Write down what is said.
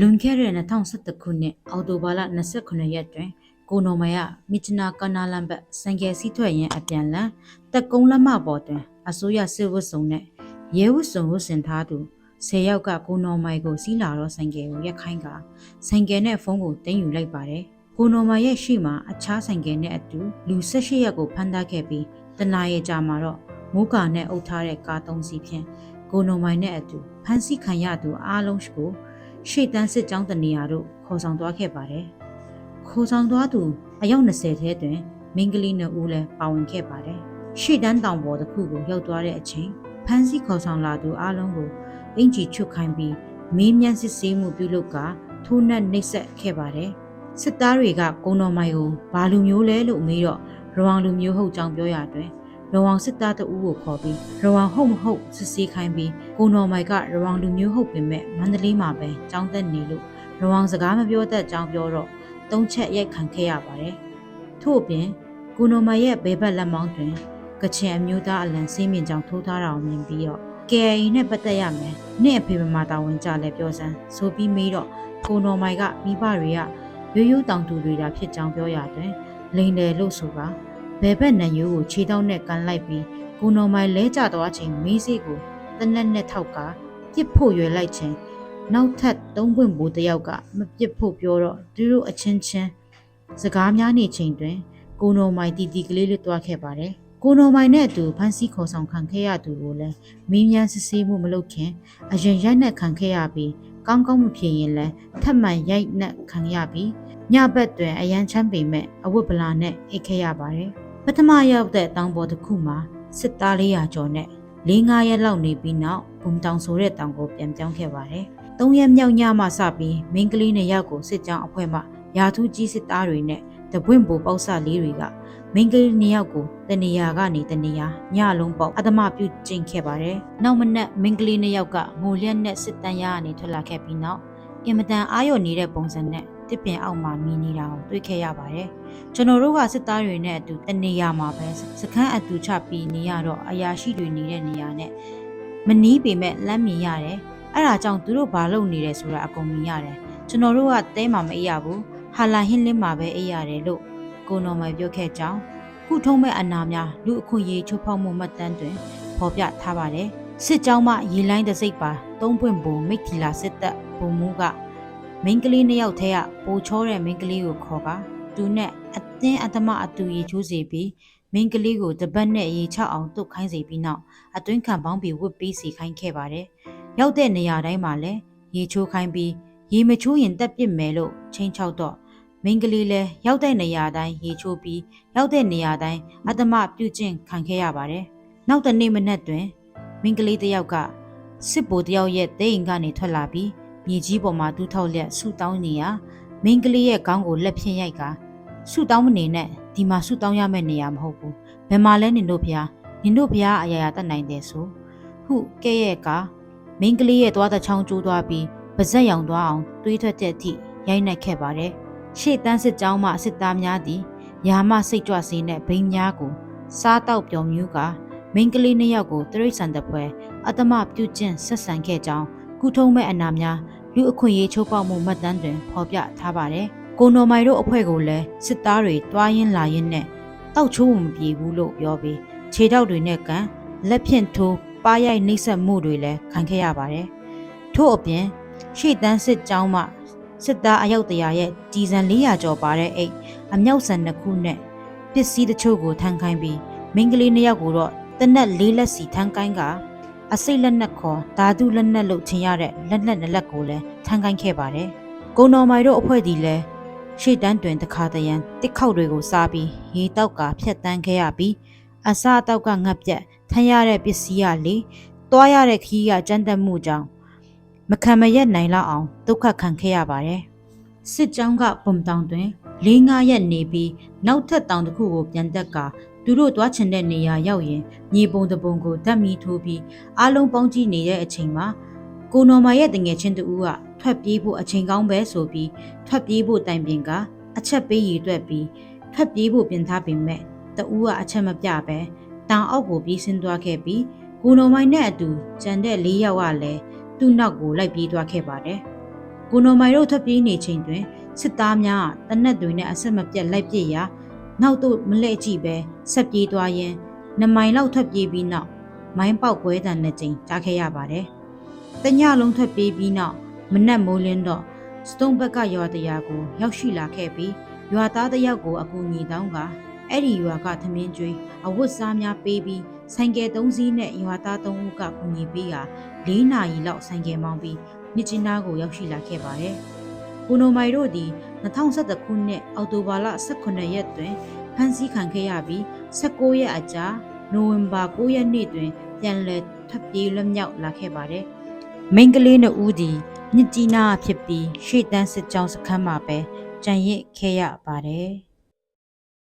လွန်ခဲ့တဲ့2011ခုနှစ်အောက်တိုဘာလ29ရက်တွင်ကိုနော်မိုင်ကမြစ်ချနာကနာလန်ဘတ်စံကယ်စီးထွက်ရင်းအပြန်လန်တက်ကုန်းလက်မပေါ်တွင်အစိုးရစစ်ဝတ်စုံနှင့်ရဲဝတ်စုံကိုဆင်ထားသူ10ယောက်ကကိုနော်မိုင်ကိုစီးလာတော့စံကယ်ကိုရက်ခိုင်းကစံကယ်နဲ့ဖုန်းကိုတင်ယူလိုက်ပါတယ်ကိုနော်မိုင်ရဲ့ရှိမှအခြားစံကယ်နဲ့အတူလူ18ရက်ကိုဖမ်းထားခဲ့ပြီးတနာရီကြာမှာတော့မူကာနဲ့အုပ်ထားတဲ့ကားသုံးစီးဖြင့်ကိုနော်မိုင်နဲ့အတူဖမ်းဆီးခံရသူအားလုံးကို ရှေ့တန်းစစ်ကြောင်းတနေရာတို့ခေါ်ဆောင်သွားခဲ့ပါတယ်။ခေါ်ဆောင်သွားသူအယောက်20ထဲတွင်မင်းကလေးနှစ်ဦးလည်းပါဝင်ခဲ့ပါတယ်။ရှေ့တန်းတောင်ပေါ်တစ်ခုကိုရောက်သွားတဲ့အချိန်ဖမ်းဆီးခေါ်ဆောင်လာသူအားလုံးကိုအင်ဂျီချွတ်ခိုင်းပြီးမင်းမြန်းစစ်ဆေးမှုပြုလုပ်ကထိုးနှက်နှိပ်စက်ခဲ့ပါတယ်။စစ်သားတွေကကုံတော်မိုင်ကိုဘာလူမျိုးလဲလို့မေးတော့ရဝမ်လူမျိုးဟုတ်ကြောင်းပြောရတွင် ရဝမ်စစ်သားတအူးကိုခေါ်ပြီးရဝမ်ဟုတ်မဟုတ်စစ်ဆေးခိုင်းပြီးကိုနော်မိုင်ကရဝမ်လူမျိုးဟုတ်ပေမဲ့မန္တလေးမှာပဲចောင်းသက်နေလို့ရဝမ်စကားမပြောတတ်ကြောင်းပြောတော့သုံးချက်ရိုက်ခံခဲ့ရပါတယ်။ထို့အပြင်ကိုနော်မိုင်ရဲ့ဘေးဘက်လက်မောင်းတွင်ကချင်အမျိုးသားအလံစင်းမြင့်ကြောင်ထိုးထားတာကိုမြင်ပြီးတော့ KAE နဲ့ပတ်သက်ရမယ်။နှစ်အဖေမမတာဝန်ကြလဲပြောစမ်းဆိုပြီးမေးတော့ကိုနော်မိုင်ကမိဘတွေကရိုးရိုးတောင်သူတွေတာဖြစ်ကြောင်းပြောရတဲ့လိန်တယ်လို့ဆိုပါ ဘယ်ဘက်နံရိုးကိုခြေထောက်နဲ့ကန်လိုက်ပြီးကိုနော်မိုင်လဲကျသွားချိန်မေးစိတ်ကိုတနက်နဲ့ထောက်ကပြစ်ဖို့ရွယ်လိုက်ခြင်းနောက်ထပ်သုံးပွင့်ဘိုးတယောက်ကမပြစ်ဖို့ပြောတော့သူတို့အချင်းချင်းစကားများနေချိန်တွင်ကိုနော်မိုင်တီတီကလေးလွတ်သွားခဲ့ပါတယ်ကိုနော်မိုင်နဲ့အတူဖန်စီခေါ်ဆောင်ခံခဲ့ရသူကိုလည်းမင်းမြန်စစ်ဆေးမှုမလုပ်ခင်အရင်ရိုက်နှက်ခံခဲ့ရပြီးကောင်းကောင်းမဖြစ်ရင်လည်းထပ်မံရိုက်နှက်ခံရပြီးညဘက်တွင်အရန်ချမ်းပေမဲ့အဝတ်ပလာနဲ့အိတ်ခဲ့ရပါတယ် ပထမရောက်တဲ့တောင်ပေါ်တစ်ခုမှာစစ်သား400ကျော်နဲ့၄ -5 ရက်လောက်နေပြီးနောက်ဘုံတောင်ဆိုတဲ့တောင်ကိုပြန်ပြောင်းခဲ့ပါတယ်။၃ရက်မြောက်ညမှစပြီးမင်းကလေးနှစ်ယောက်ကိုစစ်ကြောင်းအဖွဲ့မှရာထူးကြီးစစ်သားတွေနဲ့တပွင့်ပူပေါက်ဆလေးတွေကမင်းကလေးနှစ်ယောက်ကိုတနေရာကနေတနေရာညလုံးပေါက်အသမပြုတ်ကျင့်ခဲ့ပါတယ်။နောက်မနက်မင်းကလေးနှစ်ယောက်ကငိုလျက်နဲ့စစ်တမ်းရကနေထွက်လာခဲ့ပြီးနောက်အင်မတန်အားရနေတဲ့ပုံစံနဲ့ တစ်ပင်အောက်မှာမြင်နေတာကိုတွေ့ခဲ့ရပါတယ်။ကျွန်တော်တို့ကစစ်သားတွေနဲ့အတူတနေရာမှာပဲစခန်းအတူချပြီးနေရတော့အရာရှိတွေနေတဲ့နေရာနဲ့မနီးပေမဲ့လမ်းမြင်ရတယ်။အဲ့ဒါကြောင့်သူတို့ဘာလုပ်နေတယ်ဆိုတာအကုန်မြင်ရတယ်။ကျွန်တော်တို့ကတဲမှာမအေးရဘူး။ဟာလာဟင်းလင်းမှာပဲအေးရတယ်လို့ကိုနော်မိုင်ပြောခဲ့ကြောင်းခုထုံးမဲ့အနာများလူအခွင့်အရေးချိုးဖောက်မှုမှတ်တမ်းတွင်ဖော်ပြထားပါတယ်။စစ်ကြောင်းမှရေလိုင်းတစ်စိတ်ပါသုံးပွင့်ပုံမိတ်ထီလာစစ်တပ်ပုံမူက မိန်းကလေးနှစ်ယောက်ထဲကပိုချောတဲ့မိန်းကလေးကိုခေါ်ကသူနဲ့အသင်းအသမအတူရေချိုးစေပြီးမိန်းကလေးကိုတပတ်နဲ့ရေချအောင်တုတ်ခိုင်းစေပြီးနောက်အတွင်းခံပေါင်းပြီးဝတ်ပေးစီခိုင်းခဲ့ပါတယ်။ရောက်တဲ့နေရာတိုင်းမှာလည်းရေချိုးခိုင်းပြီးရေမချိုးရင်တက်ပစ်မယ်လို့ချင်းချောက်တော့မိန်းကလေးလည်းရောက်တဲ့နေရာတိုင်းရေချိုးပြီးရောက်တဲ့နေရာတိုင်းအတ္တမပြုတ်ကျင့်ခံခဲ့ရပါတယ်။နောက်တနေ့မနက်တွင်မိန်းကလေးတစ်ယောက်ကစစ်ဘိုလ်တစ်ယောက်ရဲ့တဲ့အိမ်ကနေထွက်လာပြီး မြေကြီးပေါ်မှာတူးထောက်လျက်ဆူတောင်းနေရမိန်းကလေးရဲ့ခေါင်းကိုလက်ဖြင့်ရိုက်ကဆူတောင်းမနေနဲ့ဒီမှာဆူတောင်းရမယ့်နေရာမဟုတ်ဘူးဘယ်မှာလဲနင်တို့ဖျားနင်တို့ဖျားအရာရာတတ်နိုင်တယ်ဆိုဟုကဲ့ရဲ့ကမိန်းကလေးရဲ့သွားတဲ့ချောင်းကျိုးသွားပြီးပါဇက်ရောင်သွားအောင်တွေးထွက်တဲ့အထိရိုက်နှက်ခဲ့ပါတယ်ရှေ့တန်းစစ်ကြောင်းမှစစ်သားများသည်ယာမစိတ်ကြွစေးနဲ့ဘိန်းများကို စားတောက်ပြော်မြူးကမိန်းကလေးနှစ်ယောက်ကိုတရိတ်ဆန်တပွဲအတ္တမပြုတ်ကျင့်ဆက်ဆံခဲ့ကြောင်း ကုထုံးမဲ့အနာများလူအခွင့်အရေးချိုးဖောက်မှုမှတ်တမ်းတွင်ဖော်ပြထားပါတယ်။ကိုနော်မိုင်တို့အဖွဲ့ကိုလည်းစစ်သားတွေတွားရင်းလာရင်းနဲ့တောက်ချိုးမပြေဘူးလို့ပြောပြီးခြေထောက်တွေနဲ့ကန်လက်ဖြင့်ထိုးပါရိုက်နှိပ်စက်မှုတွေလည်းခံခဲ့ရပါတယ်။ထို့အပြင်ရှေ့တန်းစစ်ကြောင်းမှစစ်သားအယောက်တရာရဲ့ကြီးစံ400ကျော်ပါတဲ့အိတ်အမြောက်ဆန်တစ်ခုနဲ့ပစ္စည်းတချို့ကိုထမ်းခိုင်းပြီးမိန်းကလေးနှစ်ယောက်ကိုတော့တနက်လေးလက်စီထမ်းကိုင်းက အစိတ်လက်နက်ခေါ်ဓာတုလက်နက်လို့ထင်ရတဲ့လက်နက်နှစ်လက်ကိုလည်းထမ်းကိုင်းခဲ့ပါတယ်။ကုံတော်မိုင်တို့အဖွဲ့ဒီလည်းရှေ့တန်းတွင်တခါတရံတစ်ခေါက်တွေကိုစားပြီးရေတောက်ကဖြတ်တန်းခဲ့ရပြီးအစာတောက်ကငတ်ပြက်ထမ်းရတဲ့ပစ္စည်းရလေတွားရတဲ့ခီးကကြမ်းတက်မှုကြောင့်မခံမရက်နိုင်လောက်အောင်ဒုက္ခခံခဲ့ရပါတယ်။စစ်ကြောင်းကပုံတောင်တွင်၄၅ရက်နေပြီးနောက်ထပ်တောင်တစ်ခုကိုပြန်တက်က သူတို့သွားချင်တဲ့နေရာရောက်ရင်မြေပုံတပုံကိုဓာတ်မီထိုးပြီးအားလုံးပေါင်းကြည့်နေတဲ့အချိန်မှာကိုနော်မာရဲ့တငယ်ချင်းတူကထွက်ပြေးဖို့အချိန်ကောင်းပဲဆိုပြီးထွက်ပြေးဖို့တိုင်ပင်ကအချက်ပေးရည်တွက်ပြီးထွက်ပြေးဖို့ပြင်ထားပေမဲ့တူကအချက်မပြပဲတောင်အောက်ကိုပြေးဆင်းသွားခဲ့ပြီးကိုနော်မိုင်နဲ့အတူကြံတဲ့၄ယောက်ကလည်းသူ့နောက်ကိုလိုက်ပြေးသွားခဲ့ပါတယ်။ကိုနိုမိုင်တို့ထွက်ပြေးနေချိန်တွင်စစ်သားများကတနက်တွေနဲ့အဆက်မပြတ်လိုက်ပစ်ရာ နောက်သို့မလှည့်ကြည့်ပဲဆက်ပြေးသွားရင်းနမိုင်လောက်ထွက်ပြေးပြီးနောက်မိုင်းပေါက်ပွဲတန်နှစ်ကြိမ်ကြားခဲ့ရပါတယ်။တညလုံးထွက်ပြေးပြီးနောက်မနက်မိုးလင်းတော့စတုံးဘက်ကရွာတရာကိုရောက်ရှိလာခဲ့ပြီးရွာသားတစ်ယောက်ကိုအကူအညီတောင်းကအဲ့ဒီရွာကသမင်းကျွေးအဝတ်စားများပေးပြီးဆိုင်ကယ်၃စီးနဲ့ရွာသား၃ဦးကကူညီပေးရာ၄နာရီလောက်ဆိုင်ကယ်မောင်းပြီးမြစ်ကြီးနားကိုရောက်ရှိလာခဲ့ပါတယ်။ ကိုနိုမိုင်တို့သည်2011ခုနှစ်အောက်တိုဘာလ18ရက်တွင်ဖမ်းဆီးခံခဲ့ရပြီး19ရက်အကြာနိုဝင်ဘာ9ရက်နေ့တွင်ပြန်လည်ထပ်ပြေးလွတ်မြောက်လာခဲ့ပါတယ်။မိန်းကလေးနှစ်ဦးသည်မြစ်ကြီးနားဖြစ်ပြီးရှေ့တန်းစစ်ကြောင်းစခန်းမှာပဲကြံရစ်ခဲ့ရပါတယ်။